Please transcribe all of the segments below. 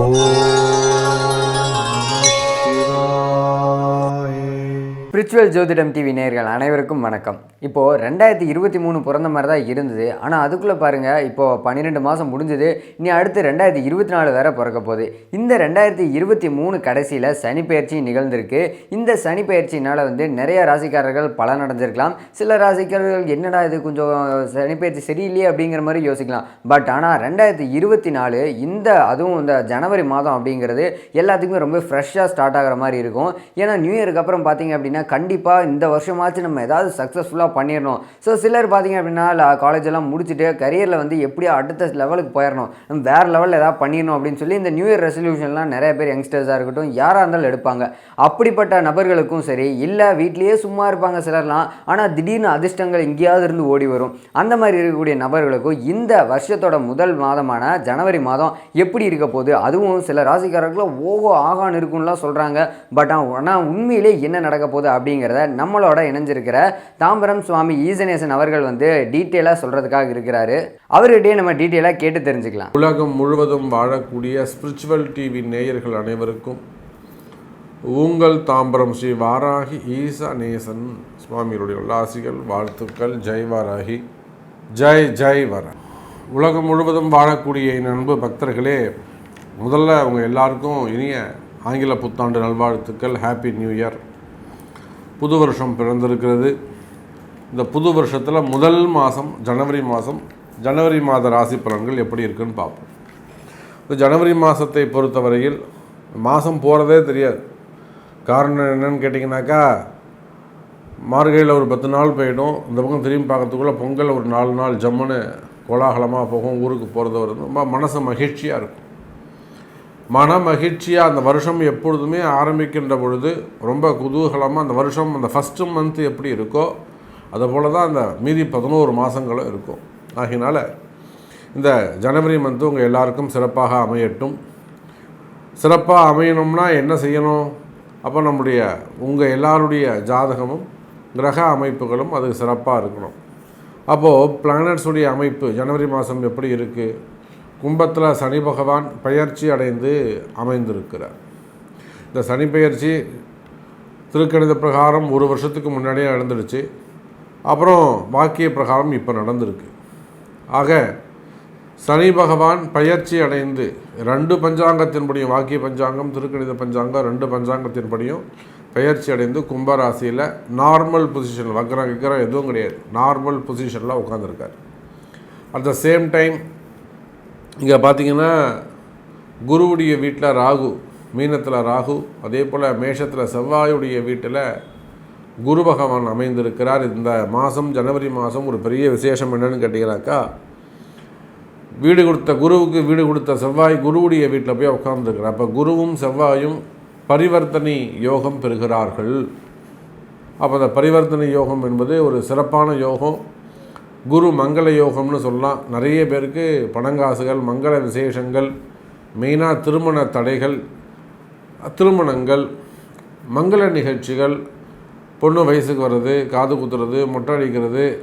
Oh. Spiritual ஜோதிடம் TV நேர்கள் அனைவருக்கும் வணக்கம். இப்போது ரெண்டாயிரத்தி இருபத்தி மூணு பிறந்த மாதிரி தான் இருந்தது. ஆனால் அதுக்குள்ளே பாருங்கள் இப்போது பன்னிரெண்டு மாதம் முடிஞ்சது. இனி அடுத்து ரெண்டாயிரத்தி இருபத்தி நாலு வேற பிறக்க போகுது. இந்த ரெண்டாயிரத்தி இருபத்தி மூணு கடைசியில் சனி பயிற்சி நிகழ்ந்திருக்கு. இந்த சனி பயிற்சினால் வந்து நிறைய ராசிக்காரர்கள் பலன் அடைஞ்சிருக்கலாம் சில ராசிக்காரர்கள் என்னடா இது கொஞ்சம் சனி பயிற்சி சரியில்லையே அப்படிங்கிற மாதிரி யோசிக்கலாம். பட் ஆனால் ரெண்டாயிரத்தி இருபத்தி நாலு இந்த அதுவும் இந்த ஜனவரி மாதம் அப்படிங்கிறது எல்லாத்துக்குமே ரொம்ப ஃப்ரெஷ்ஷாக ஸ்டார்ட் ஆகிற மாதிரி இருக்கும். ஏன்னா நியூ இயருக்கு அப்புறம் பார்த்தீங்க அப்படின்னா கண்டிப்பாக இந்த வருஷமாச்சு நம்ம ஏதாவது சக்ஸஸ்ஃபுல்லாக பண்ணிடணும் ஸோ சிலர் பார்த்தீங்க அப்படின்னா காலேஜ் எல்லாம் முடிச்சுட்டு கரியரில் வந்து எப்படியோ அடுத்த லெவலுக்கு போயிடணும் நம்ம வேறு லெவலில் ஏதாவது பண்ணிடணும் அப்படின்னு சொல்லி இந்த நியூ இயர் ரெசல்யூஷன்லாம் நிறைய பேர் யங்ஸ்டர்ஸாக இருக்கட்டும் யாராக இருந்தாலும் எடுப்பாங்க. அப்படிப்பட்ட நபர்களுக்கும் சரி இல்லை வீட்லேயே சும்மா இருப்பாங்க சிலர்லாம் ஆனால் திடீர்னு அதிர்ஷ்டங்கள் எங்கேயாவது இருந்து ஓடி வரும். அந்த மாதிரி இருக்கக்கூடிய நபர்களுக்கும் இந்த வருஷத்தோட முதல் மாதமான ஜனவரி மாதம் எப்படி இருக்க போகுது? அதுவும் சில ராசிக்காரர்களும் ஓகோ ஆகான்னு இருக்கும்லாம் சொல்கிறாங்க பட் ஆனால் உண்மையிலே என்ன நடக்க போகுது அப்படிங்கிறத நம்மளோட இணைஞ்சிருக்கிற தாம்பரம் சுவாமி ஈசனேசன் அவர்கள் வந்து டீட்டெயிலாக சொல்கிறதுக்காக இருக்கிறாரு. அவர்கிட்டயே நம்ம டீட்டெயிலாக கேட்டு தெரிஞ்சுக்கலாம். உலகம் முழுவதும் வாழக்கூடிய ஸ்பிரிச்சுவல் டிவி நேயர்கள் அனைவருக்கும் உங்கள் தாம்பரம் ஸ்ரீ வாராகி ஈசா நேசன் சுவாமிகளுடைய உல்லாசிகள் வாழ்த்துக்கள். ஜெய் வாராகி. ஜெய் ஜெய் வர. உலகம் முழுவதும் வாழக்கூடிய என் அன்பு பக்தர்களே முதல்ல அவங்க எல்லாருக்கும் இனிய ஆங்கில புத்தாண்டு நல்வாழ்த்துக்கள். ஹாப்பி நியூ இயர் புது வருஷம் பிறந்திருக்கிறது. இந்த புது வருஷத்தில் முதல் மாதம் ஜனவரி மாதம் ஜனவரி மாத ராசி பலன்கள் எப்படி இருக்குன்னு பார்ப்போம். இந்த ஜனவரி மாதத்தை பொறுத்தவரையில் மாதம் போகிறதே தெரியாது. காரணம் என்னன்னு கேட்டிங்கனாக்கா மார்கழியில் ஒரு பத்து நாள் போயிடும். இந்த பக்கம் திரும்பி பார்க்கறதுக்குள்ளே பொங்கல் ஒரு நாலு நாள் ஜம்முன்னு கோலாகலமாக போகும் ஊருக்கு போகிறது வருது ரொம்ப மனசு மகிழ்ச்சியாக இருக்கும். மன மகிழ்ச்சியாக அந்த வருஷம் எப்பொழுதுமே ஆரம்பிக்கின்ற பொழுது ரொம்ப குதூகலமாக அந்த வருஷம் அந்த ஃபஸ்ட்டு மந்த்து எப்படி இருக்கோ அதை போல தான் அந்த மீதி பதினோரு மாதங்களும் இருக்கும். ஆகினால இந்த ஜனவரி மந்த்து உங்கள் எல்லாருக்கும் சிறப்பாக அமையட்டும். சிறப்பாக அமையணும்னா என்ன செய்யணும்? அப்போ நம்முடைய உங்கள் எல்லாருடைய ஜாதகமும் கிரக அமைப்புகளும் அது சிறப்பாக இருக்கணும். அப்போது பிளானட்ஸுடைய அமைப்பு ஜனவரி மாதம் எப்படி இருக்குது கும்பத்தில் சனி பகவான் பயிற்சி அடைந்து அமைந்திருக்கிறார். இந்த சனி பயிற்சி திருக்கணித பிரகாரம் ஒரு வருஷத்துக்கு முன்னாடியே நடந்துடுச்சு. அப்புறம் வாக்கிய பிரகாரம் இப்போ நடந்திருக்கு. ஆக சனி பகவான் பயிற்சி அடைந்து ரெண்டு பஞ்சாங்கத்தின்படியும் வாக்கிய பஞ்சாங்கம் திருக்கணித பஞ்சாங்கம் ரெண்டு பஞ்சாங்கத்தின்படியும் பயிற்சி அடைந்து கும்பராசியில் நார்மல் பொசிஷன் வக்கரம் கிக்கரம் எதுவும் கிடையாது. நார்மல் பொசிஷனில் உட்காந்துருக்கார் அட் த சேம் டைம் இங்கே பார்த்தீங்கன்னா குருவுடைய வீட்டில் ராகு மீனத்தில் ராகு அதே போல் மேஷத்தில் செவ்வாயுடைய வீட்டில் குரு பகவான் அமைந்திருக்கிறார். இந்த மாதம் ஜனவரி மாதம் ஒரு பெரிய விசேஷம் என்னன்னு கேட்டிங்கனாக்கா வீடு கொடுத்த குருவுக்கு வீடு கொடுத்த செவ்வாய் குருவுடைய வீட்டில் போய் உட்காந்துருக்கிறார் அப்போ குருவும் செவ்வாயும் பரிவர்த்தனை யோகம் பெறுகிறார்கள். அப்போ அந்த பரிவர்த்தனை யோகம் என்பது ஒரு சிறப்பான யோகம். குரு மங்கள யோகம்னு சொல்லலாம். நிறைய பேருக்கு பணங்காசுகள் மங்கள விசேஷங்கள் மெயினாக திருமண தடைகள் திருமணங்கள் மங்கள நிகழ்ச்சிகள் பொண்ணு வயசுக்கு வர்றது காது குத்துறது மொட்டை அடிக்கிறது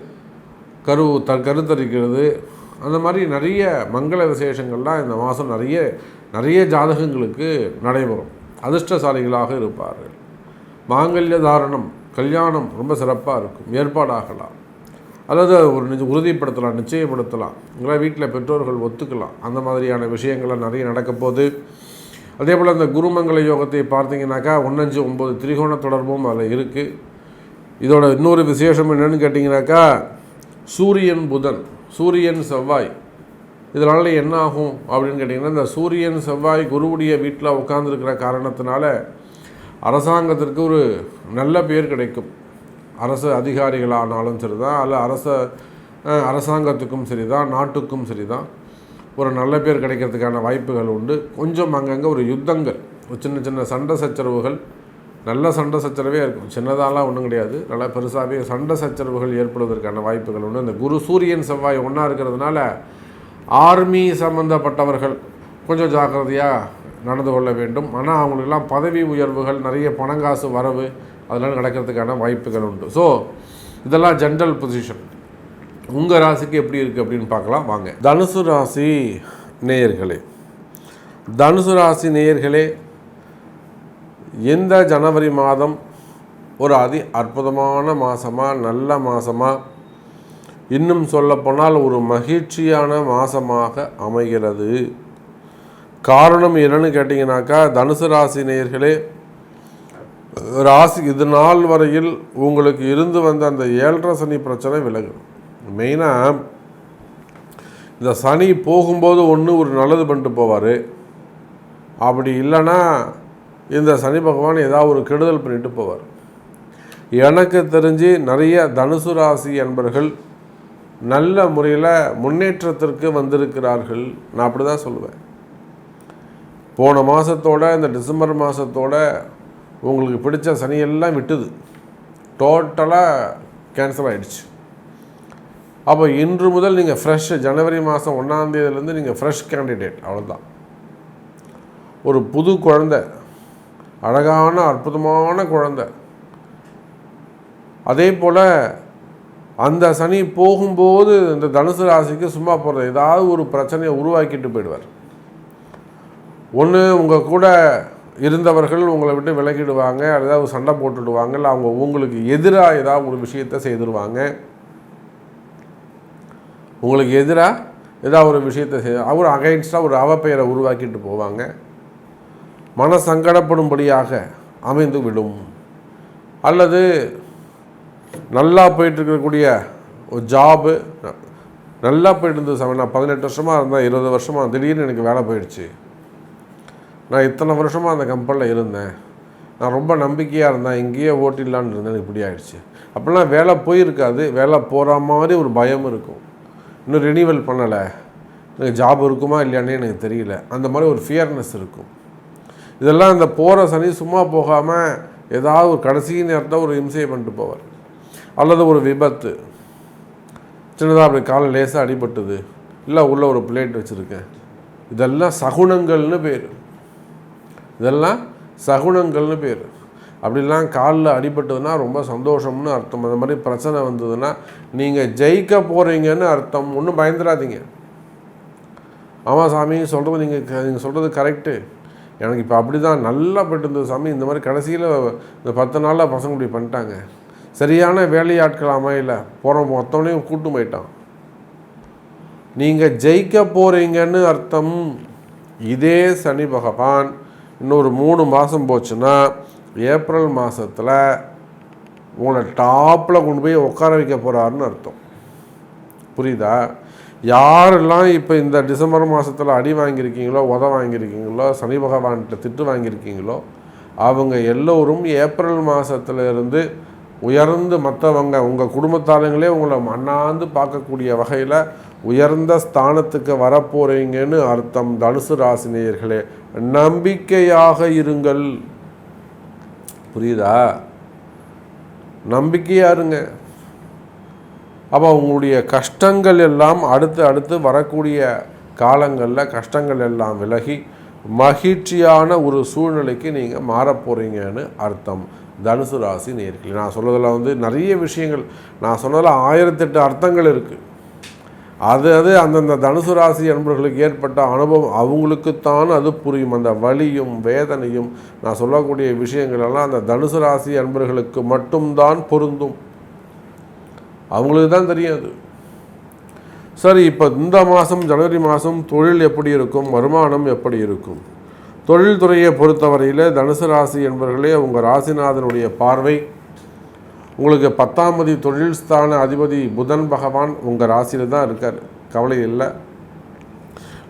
கரு த கருத்தரிக்கிறது அந்த மாதிரி நிறைய மங்கள விசேஷங்கள்லாம் இந்த மாதம் நிறைய நிறைய ஜாதகங்களுக்கு நடைபெறும். அதிர்ஷ்டசாலிகளாக இருப்பார்கள். மாங்கல்ய தாரணம் கல்யாணம் ரொம்ப சிறப்பாக இருக்கும். ஏற்பாடாகலாம். அல்லது ஒரு நிச்ச உறுதிப்படுத்தலாம் நிச்சயப்படுத்தலாம். உங்களை வீட்டில் பெற்றோர்கள் ஒத்துக்கலாம். அந்த மாதிரியான விஷயங்கள்லாம் நிறைய நடக்க போகுது. அதே போல் அந்த குருமங்கல யோகத்தை பார்த்தீங்கன்னாக்கா ஒன்றஞ்சு ஒம்பது திரிகோண தொடர்பும் அதில் இருக்குது இதோட இன்னொரு விசேஷம் என்னென்னு கேட்டிங்கனாக்கா சூரியன் புதன் சூரியன் செவ்வாய். இதனால் என்ன ஆகும் அப்படின்னு கேட்டிங்கன்னா இந்த சூரியன் செவ்வாய் குருவுடைய வீட்டில் உட்காந்துருக்கிற காரணத்தினால அரசாங்கத்திற்கு ஒரு நல்ல பேர் கிடைக்கும். அரசு அதிகாரிகளானாலும் சரி தான் அல்ல அரச அரசாங்கத்துக்கும் சரி தான் நாட்டுக்கும் சரி தான் ஒரு நல்ல பேர் கிடைக்கிறதுக்கான வாய்ப்புகள் உண்டு. கொஞ்சம் அங்கங்கே ஒரு யுத்தங்கள் ஒரு சின்ன சின்ன சண்டை சச்சரவுகள். நல்ல சண்டை சச்சரவே இருக்கும். சின்னதாலாம் ஒன்றும் கிடையாது. நல்லா பெருசாகவே சண்டை சச்சரவுகள் ஏற்படுவதற்கான வாய்ப்புகள் உண்டு. இந்த குரு சூரியன் செவ்வாய் ஒன்றா இருக்கிறதுனால ஆர்மி சம்மந்தப்பட்டவர்கள் கொஞ்சம் ஜாக்கிரதையாக நடந்து கொள்ள வேண்டும். ஆனால் அவங்களுக்கெல்லாம் பதவி உயர்வுகள் நிறைய பணங்காசு வரவு அதெல்லாம் நடக்கிறதுக்கான வாய்ப்புகள் உண்டு. ஸோ இதெல்லாம் ஜென்ரல் பொசிஷன் உங்கள் ராசிக்கு எப்படி இருக்குது அப்படின்னு பார்க்கலாம் வாங்க. தனுசு ராசி நேயர்களே. தனுசு ராசி நேயர்களே இந்த ஜனவரி மாதம் ஒரு அதி அற்புதமான மாதமாக நல்ல மாதமாக இன்னும் சொல்லப்போனால் ஒரு மகிழ்ச்சியான மாதமாக அமைகிறது. காரணம் என்னன்னு கேட்டிங்கனாக்கா தனுசு ராசி நேயர்களே ராசி இது நாள் வரையில் உங்களுக்கு இருந்து வந்த அந்த ஏழரை சனி பிரச்சனை விலகும். மெயினாக இந்த சனி போகும்போது ஒன்று ஒரு நல்லது பண்ணிட்டு போவார். அப்படி இல்லைன்னா இந்த சனி பகவான் ஏதாவது ஒரு கெடுதல் பண்ணிட்டு போவார். எனக்கு தெரிஞ்சு நிறைய தனுசு ராசி என்பர்கள் நல்ல முறையில் முன்னேற்றத்திற்கு வந்திருக்கிறார்கள். நான் அப்படி தான் சொல்லுவேன். போன மாதத்தோட இந்த டிசம்பர் மாதத்தோட உங்களுக்கு பிடிச்ச சனியெல்லாம் விட்டுது. டோட்டலாக கேன்சல் ஆகிடுச்சு அப்போ இன்று முதல் நீங்கள் ஃப்ரெஷ் ஜனவரி மாதம் ஒன்றாந்தேதியிலேருந்து நீங்கள் ஃப்ரெஷ் கேண்டிடேட் அவ்வளோதான் ஒரு புது குழந்த அழகான அற்புதமான குழந்த. அதே போல் அந்த சனி போகும்போது இந்த தனுசு ராசிக்கு சும்மா போகிறது ஏதாவது ஒரு பிரச்சனையை உருவாக்கிட்டு போயிடுவார். ஒன்று உங்கள் கூட இருந்தவர்கள் உங்களை விட்டு விலகிடுவாங்க ஏதாவது சண்டை போட்டுடுவாங்க இல்லை அவங்க உங்களுக்கு எதிராக ஏதாவது ஒரு விஷயத்தை செய்திருவாங்க. உங்களுக்கு எதிராக ஏதாவது ஒரு விஷயத்தை செய் அவர் அகைன்ஸ்டாக ஒரு அவப்பெயரை உருவாக்கிட்டு போவாங்க. மன சங்கடப்படும்படியாக அமைந்து விடும். அல்லது நல்லா போயிட்டு இருக்கக்கூடிய ஒரு ஜாபு நல்லா போயிட்டு இருந்தது நான் பதினெட்டு வருஷமாக இருந்தேன் இருபது வருஷமாக திடீர்னு எனக்கு வேலை போயிடுச்சு. நான் இத்தனை வருஷமாக அந்த கம்பெனியில் இருந்தேன். நான் ரொம்ப நம்பிக்கையாக இருந்தேன். இங்கேயே ஓட்டிடலான்னு இருந்தேன். எனக்கு இப்படி ஆயிடுச்சு. அப்படிலாம் வேலை போயிருக்காது. வேலை போகிற மாதிரி ஒரு பயம் இருக்கும். இன்னும் ரினிவல் பண்ணலை. எனக்கு ஜாப் இருக்குமா இல்லையானே எனக்கு தெரியல. அந்த மாதிரி ஒரு ஃபியர்னஸ் இருக்கும். இதெல்லாம் இந்த போகிற சனி சும்மா போகாமல் ஏதாவது ஒரு கடைசி நேரத்தில் ஒரு இம்சையை பண்ணிட்டு போவார். அல்லது ஒரு விபத்து. சின்னதாக அப்படி காலை லேசாக அடிபட்டுது. இல்லை உள்ளே ஒரு பிளேட் வச்சுருக்கேன். இதெல்லாம் சகுனங்கள்னு பேர். இதெல்லாம் சகுனங்கள்னு பேர். அப்படிலாம் காலில் அடிபட்டதுன்னா ரொம்ப சந்தோஷம்னு அர்த்தம். அந்த மாதிரி பிரச்சனை வந்ததுன்னா நீங்கள் ஜெயிக்க போகிறீங்கன்னு அர்த்தம். ஒன்றும் பயந்துடாதீங்க ஆமாம் சாமி சொல்கிறது நீங்கள் நீங்கள் சொல்கிறது கரெக்டு எனக்கு இப்போ அப்படி தான் நல்லா போயிட்டு இருந்தது சாமி. இந்த மாதிரி கடைசியில் இந்த பத்து நாளில் பசங்க இப்படி பண்ணிட்டாங்க. சரியான வேலையாட்கள் அமையல. போகிற மொத்தவனையும் கூட்டு போயிட்டான். நீங்கள் ஜெயிக்க போகிறீங்கன்னு அர்த்தம். இதே சனி பகவான். இன்னொரு மூணு மாதம் போச்சுன்னா ஏப்ரல் மாதத்தில் உங்களை டாப்பில் கொண்டு போய் உட்கார வைக்க போகிறாருன்னு அர்த்தம். புரியுதா? யாரெல்லாம் இப்போ இந்த டிசம்பர் மாதத்தில் அடி வாங்கியிருக்கீங்களோ உத வாங்கியிருக்கீங்களோ சனி பகவான்கிட்ட திட்டு வாங்கியிருக்கீங்களோ அவங்க எல்லோரும் ஏப்ரல் மாதத்துலேருந்து உயர்ந்து மற்றவங்க உங்கள் குடும்பத்தாளுங்களே உங்களை மண்ணாந்து பார்க்கக்கூடிய வகையில் உயர்ந்த ஸ்தானத்துக்கு வரப்போகிறீங்கன்னு அர்த்தம் தனுசு ராசினியர்களே நம்பிக்கையாக இருங்கள். புரியுதா? நம்பிக்கையாக இருங்க. அப்போ உங்களுடைய கஷ்டங்கள் எல்லாம் அடுத்து அடுத்து வரக்கூடிய காலங்களில் கஷ்டங்கள் எல்லாம் விலகி மகிழ்ச்சியான ஒரு சூழ்நிலைக்கு நீங்கள் மாறப் போகிறீங்கன்னு அர்த்தம். தனுசு ராசி நேர்களை நான் சொல்கிறதுல வந்து நிறைய விஷயங்கள் நான் சொன்னதில் ஆயிரத்தெட்டு அர்த்தங்கள் இருக்குது அது அது அந்தந்த தனுசு ராசி என்பவர்களுக்கு ஏற்பட்ட அனுபவம் அவங்களுக்குத்தான் அது புரியும். அந்த வலியும் வேதனையும் நான் சொல்லக்கூடிய விஷயங்கள் எல்லாம் அந்த தனுசு ராசி அன்பர்களுக்கு மட்டும்தான் பொருந்தும். அவங்களுக்கு தான் தெரியும் அது. சரி இப்போ இந்த மாதம் ஜனவரி மாதம் தொழில் எப்படி இருக்கும்? வருமானம் எப்படி இருக்கும்? தொழில்துறையை பொறுத்தவரையில் தனுசு ராசி என்பவர்களே உங்கள் ராசிநாதனுடைய பார்வை உங்களுக்கு பத்தாம் பதி தொழில் ஸ்தான அதிபதி புதன் பகவான் உங்கள் ராசியில் தான் இருக்கார். கவலை இல்லை.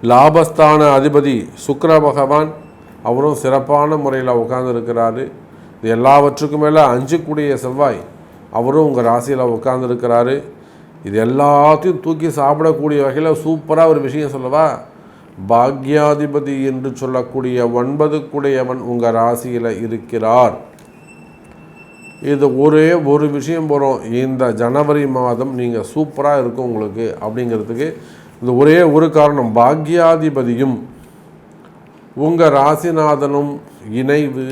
லாபஸ்தான அதிபதி சுக்கர பகவான் அவரும் சிறப்பான முறையில் உட்கார்ந்துருக்கிறாரு. இது எல்லாவற்றுக்கும் மேலே அஞ்சுக்கூடிய செவ்வாய் அவரும் உங்கள் ராசியில் உட்கார்ந்துருக்கிறாரு. இது எல்லாத்தையும் தூக்கி சாப்பிடக்கூடிய வகையில் சூப்பராக ஒரு விஷயம் சொல்லவா? பாக்யாதிபதி என்று சொல்லக்கூடிய ஒன்பதுக்குடையவன் உங்கள் ராசியில் இருக்கிறார். இது ஒரே ஒரு விஷயம் போகிறோம் இந்த ஜனவரி மாதம் நீங்கள் சூப்பராக இருக்கும் உங்களுக்கு அப்படிங்கிறதுக்கு இந்த ஒரே ஒரு காரணம். பாக்யாதிபதியும் உங்கள் ராசிநாதனும் இணைவு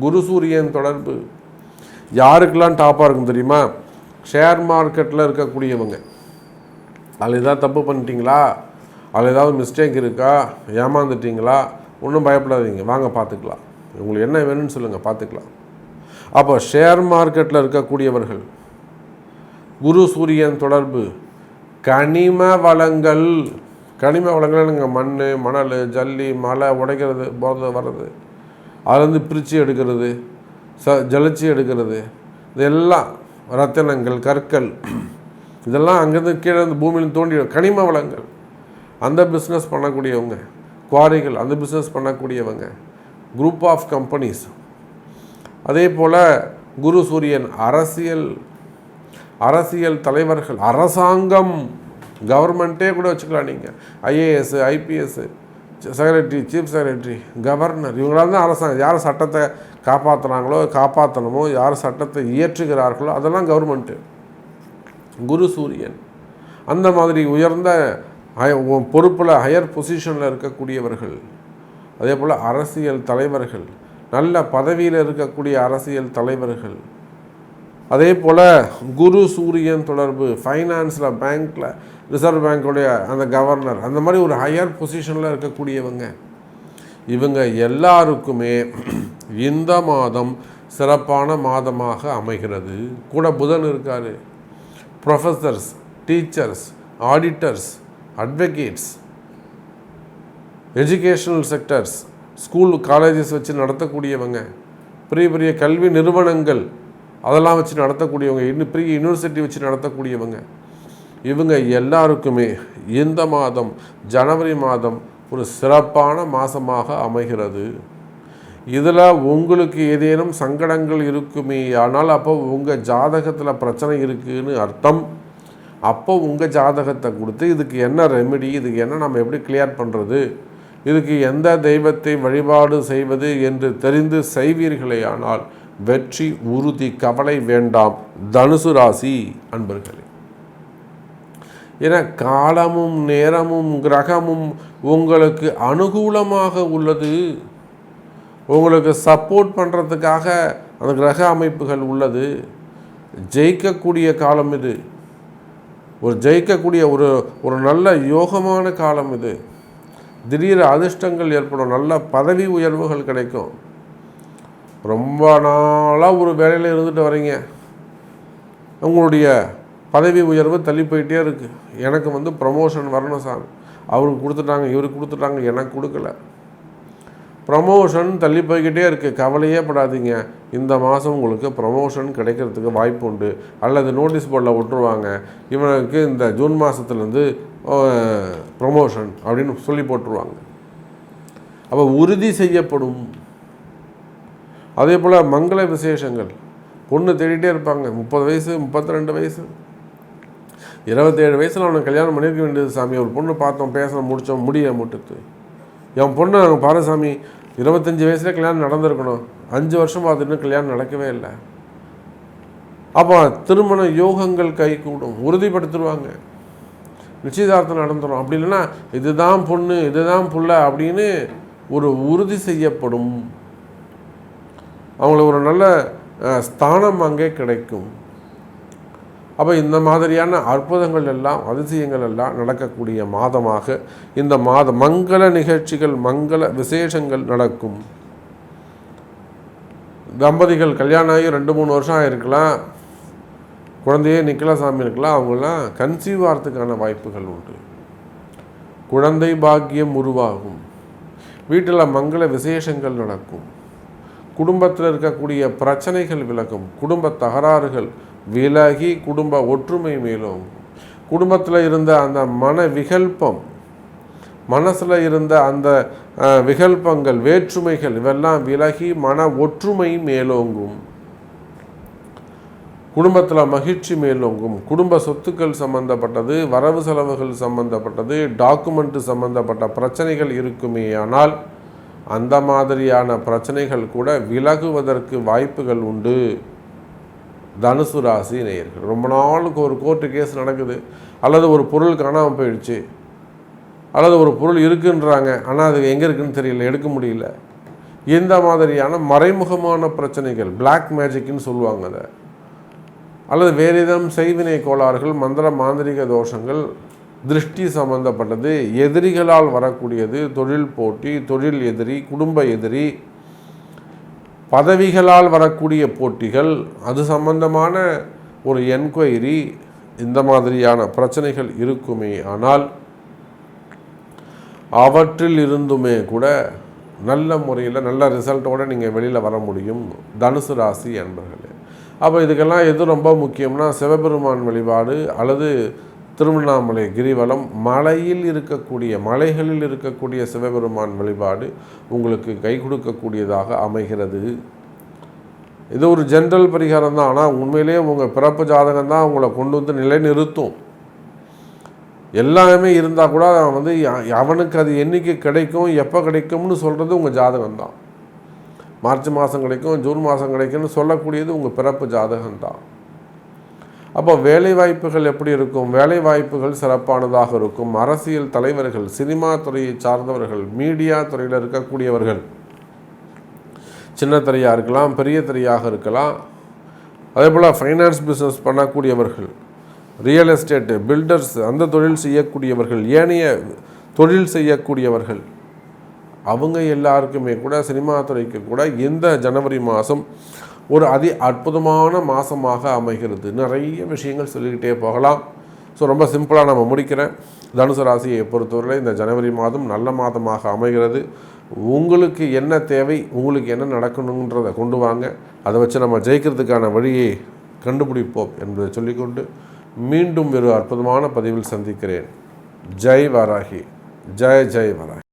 குரு சூரியன் தொடர்பு. யாருக்கெல்லாம் டாப்பாக இருக்கும் தெரியுமா? ஷேர் மார்க்கெட்டில் இருக்கக்கூடியவங்க. அதில் ஏதாவது தப்பு பண்ணிட்டீங்களா? அதில் ஏதாவது மிஸ்டேக் இருக்கா? ஏமாந்துட்டீங்களா? ஒன்றும் பயப்படாதீங்க. வாங்க பார்த்துக்கலாம். உங்களுக்கு என்ன வேணும்னு சொல்லுங்கள் பார்த்துக்கலாம். அப்போ ஷேர் மார்க்கெட்டில் இருக்கக்கூடியவர்கள் குரு சூரியன் தொடர்பு கனிம வளங்கள் கனிம வளங்கள்னுங்க மண் மணல் ஜல்லி மலை உடைக்கிறது போகிறது வர்றது. அதுலேருந்து பிரித்து எடுக்கிறது ச ஜலிச்சு எடுக்கிறது. இதெல்லாம் ரத்தினங்கள் கற்கள். இதெல்லாம் அங்கேருந்து கீழே இருந்து பூமியில் தோண்டி கனிம வளங்கள். அந்த பிஸ்னஸ் பண்ணக்கூடியவங்க குவாரிகள் அந்த பிஸ்னஸ் பண்ணக்கூடியவங்க குரூப் ஆஃப் கம்பெனிஸ் அதே போல் குரு சூரியன் அரசியல் அரசியல் தலைவர்கள் அரசாங்கம் கவர்மெண்ட்டே கூட வச்சுக்கலாம் நீங்கள் IAS IPS secretary chief secretary governor இவங்களால தான் அரசாங்கம் யார் சட்டத்தை காப்பாற்றுறாங்களோ காப்பாற்றணுமோ யார் சட்டத்தை இயற்றுகிறார்களோ அதெல்லாம் கவர்மெண்ட்டு குரு சூரியன் அந்த மாதிரி உயர்ந்த பொறுப்பில் ஹையர் பொசிஷனில் இருக்கக்கூடியவர்கள் அதே போல் அரசியல் தலைவர்கள் நல்ல பதவியில் இருக்கக்கூடிய அரசியல் தலைவர்கள். அதே போல் குரு சூரியன் தொடர்பு ஃபைனான்ஸில் பேங்க்கில் ரிசர்வ் பேங்க்குடைய அந்த கவர்னர் அந்த மாதிரி ஒரு ஹையர் பொசிஷனில் இருக்கக்கூடியவங்க. இவங்க எல்லாருக்குமே இந்த மாதம் சிறப்பான மாதமாக அமைகிறது. கூட புதன் இருக்கார். Professors teachers auditors advocates educational sectors school colleges வச்சு நடத்தக்கூடியவங்க பெரிய பெரிய கல்வி நிறுவனங்கள் அதெல்லாம் வச்சு நடத்தக்கூடியவங்க இன்னும் பெரிய யூனிவர்சிட்டி வச்சு நடத்தக்கூடியவங்க இவங்க எல்லாருக்குமே இந்த மாதம் ஜனவரி மாதம் ஒரு சிறப்பான மாதமாக அமைகிறது. இதில் உங்களுக்கு ஏதேனும் சங்கடங்கள் இருக்குமே ஆனால் அப்போ உங்கள் ஜாதகத்தில் பிரச்சனை இருக்குதுன்னு அர்த்தம். அப்போ உங்கள் ஜாதகத்தை கொடுத்து இதுக்கு என்ன ரெமெடி இதுக்கு என்ன நம்ம எப்படி கிளியர் பண்ணுறது இதுக்கு எந்த தெய்வத்தை வழிபாடு செய்வது என்று தெரிந்து செய்வீர்களே ஆனால் வெற்றி உறுதி கவலை வேண்டாம். தனுசு ராசி அன்பர்களே. என காலமும் நேரமும் கிரகமும் உங்களுக்கு அனுகூலமாக உள்ளது. உங்களுக்கு சப்போர்ட் பண்ணுறதுக்காக அந்த கிரக அமைப்புகள் உள்ளது. ஜெயிக்கக்கூடிய காலம் இது. ஒரு ஜெயிக்கக்கூடிய ஒரு ஒரு நல்ல யோகமான காலம் இது. திடீர் அதிர்ஷ்டங்கள் ஏற்படும் நல்ல பதவி உயர்வுகள் கிடைக்கும். ரொம்ப நாளாக ஒரு வேலையில் இருந்துட்டு வரீங்க. உங்களுடைய பதவி உயர்வு தள்ளி போயிட்டே இருக்குது எனக்கு வந்து ப்ரமோஷன் வரணும் சார். அவருக்கு கொடுத்துட்டாங்க இவருக்கு கொடுத்துட்டாங்க எனக்கு கொடுக்கல. ப்ரமோஷன் தள்ளி போய்கிட்டே இருக்குது கவலையே படாதீங்க. இந்த மாதம் உங்களுக்கு ப்ரமோஷன் கிடைக்கிறதுக்கு வாய்ப்பு உண்டு. அல்லது நோட்டீஸ் போர்டில் விட்டுருவாங்க. இவனுக்கு இந்த ஜூன் மாதத்துலேருந்து ப்ரமோஷன் அப்படின்னு சொல்லி போட்டுருவாங்க. அப்போ உறுதி செய்யப்படும். அதே போல் மங்கள விசேஷங்கள். பொண்ணு தேடிட்டே இருப்பாங்க. முப்பது வயசு முப்பத்தி ரெண்டு வயசு. இருபத்தேழு வயசில் அவனை கல்யாணம் பண்ணியிருக்க வேண்டியது சாமி. ஒரு பொண்ணு பார்த்தோம் பேசணும் முடித்தோம் முடிய முட்டுத்து என் பொண்ணு பாரசாமி இருபத்தஞ்சி வயசுல கல்யாணம் நடந்திருக்கணும். அஞ்சு வருஷம் பார்த்துட்டு கல்யாணம் நடக்கவே இல்லை. அப்போ திருமண யோகங்கள் கை கூடும். உறுதிப்படுத்திடுவாங்க. நிச்சயதார்த்தம் நடந்துடும் அப்படி இல்லைன்னா இதுதான் பொண்ணு இதுதான் புள்ள அப்படின்னு ஒரு உறுதி செய்யப்படும். அவங்களுக்கு ஒரு நல்ல ஸ்தானம் அங்கே கிடைக்கும். அப்போ இந்த மாதிரியான அற்புதங்கள் எல்லாம் அதிசயங்கள் எல்லாம் நடக்கக்கூடிய மாதமாக இந்த மாத மங்கள நிகழ்ச்சிகள் மங்கள விசேஷங்கள் நடக்கும். தம்பதிகள் கல்யாணம் ஆகி ரெண்டு மூணு வருஷம் ஆகிருக்கலாம் குழந்தையே நிக்கலாசாமி இருக்கலாம். அவங்களாம் கன்சீவ் ஆகிறதுக்கான வாய்ப்புகள் உண்டு. குழந்தை பாக்கியம் உருவாகும். வீட்டில் மங்கள விசேஷங்கள் நடக்கும். குடும்பத்தில் இருக்கக்கூடிய பிரச்சனைகள் விலகும். குடும்ப தகராறுகள் விலகி குடும்ப ஒற்றுமை மேலும். குடும்பத்தில் இருந்த அந்த மன விகல்பம் மனசில் இருந்த அந்த விகல்பங்கள் வேற்றுமைகள் இவெல்லாம் விலகி மன ஒற்றுமை மேலோங்கும். குடும்பத்தில் மகிழ்ச்சி மேலோங்கும். குடும்ப சொத்துக்கள் சம்பந்தப்பட்டது வரவு செலவுகள் சம்பந்தப்பட்டது டாக்குமெண்ட் சம்பந்தப்பட்ட பிரச்சனைகள் இருக்குமே ஆனால் அந்த மாதிரியான பிரச்சனைகள் கூட விலகுவதற்கு வாய்ப்புகள் உண்டு. தனுசு ராசி நேயர்கள். ரொம்ப நாளுக்கு ஒரு கோர்ட்டு கேஸ் நடக்குது. அல்லது ஒரு பொருள் காணாமல் போயிடுச்சு. அல்லது ஒரு பொருள் இருக்குன்றாங்க. ஆனால் அது எங்கே இருக்குன்னு தெரியல. எடுக்க முடியல. இந்த மாதிரியான மறைமுகமான பிரச்சனைகள் பிளாக் மேஜிக்னு சொல்லுவாங்க அதை. அல்லது வேறு ஏதேனும் செய்வினை கோளாறுகள் மந்திர மாந்திரிக தோஷங்கள் திருஷ்டி சம்பந்தப்பட்டது எதிரிகளால் வரக்கூடியது தொழில் போட்டி தொழில் எதிரி குடும்ப எதிரி பதவிகளால் வரக்கூடிய போட்டிகள் அது சம்பந்தமான ஒரு என்கொயரி இந்த மாதிரியான பிரச்சனைகள் இருக்குமே. ஆனால் அவற்றில் இருந்துமே கூட நல்ல முறையில் நல்ல ரிசல்ட்டோடு நீங்கள் வெளியில் வர முடியும். தனுசு ராசி என்பர்களே அப்போ இதுக்கெல்லாம் எது ரொம்ப முக்கியம்னா சிவபெருமான் வழிபாடு அல்லது திருவண்ணாமலை கிரிவலம் மலையில் இருக்கக்கூடிய மலைகளில் இருக்கக்கூடிய சிவபெருமான் வழிபாடு உங்களுக்கு கை கொடுக்கக்கூடியதாக அமைகிறது. இது ஒரு ஜென்ரல் பரிகாரம் தான். ஆனால் உண்மையிலேயே உங்கள் பிறப்பு ஜாதகம் தான் உங்களை கொண்டு வந்து நிலைநிறுத்தும். எல்லாமே இருந்தால் கூட அவன் வந்து அவனுக்கு அது என்றைக்கு கிடைக்கும் எப்போ கிடைக்கும்னு சொல்கிறது உங்கள் ஜாதகம் தான். மார்ச் மாதம் கிடைக்கும் ஜூன் மாதம் கிடைக்கும்னு சொல்லக்கூடியது உங்கள் பிறப்பு ஜாதகம் தான். அப்போ வேலை வாய்ப்புகள் எப்படி இருக்கும்? வேலை வாய்ப்புகள் சிறப்பானதாக இருக்கும். அரசியல் தலைவர்கள் சினிமா துறையை சார்ந்தவர்கள் மீடியா துறையில் இருக்கக்கூடியவர்கள். சின்ன திரையாக இருக்கலாம் பெரிய திரையாக இருக்கலாம். அதே போல் ஃபைனான்ஸ் பிஸ்னஸ் பண்ணக்கூடியவர்கள் ரியல் எஸ்டேட்டு பில்டர்ஸ் அந்த தொழில் செய்யக்கூடியவர்கள் ஏனைய தொழில் செய்யக்கூடியவர்கள். அவங்க எல்லாருக்குமே கூட சினிமா துறைக்கு கூட இந்த ஜனவரி மாதம் ஒரு அதி அற்புதமான மாதமாக அமைகிறது. நிறைய விஷயங்கள் சொல்லிக்கிட்டே போகலாம். ஸோ ரொம்ப சிம்பிளாக நம்ம முடிக்கிறேன். தனுசு ராசியை பொறுத்தவரை இந்த ஜனவரி மாதம் நல்ல மாதமாக அமைகிறது. உங்களுக்கு என்ன தேவை உங்களுக்கு என்ன நடக்கணுன்றதை கொண்டு வாங்க. அதை வச்சு நம்ம ஜெயிக்கிறதுக்கான வழியை கண்டுபிடிப்போம் என்பதை சொல்லிக்கொண்டு மீண்டும் ஒரு அற்புதமான பதிவில் சந்திக்கிறேன். ஜெய் வராகி. ஜெய் ஜெய் வராகி.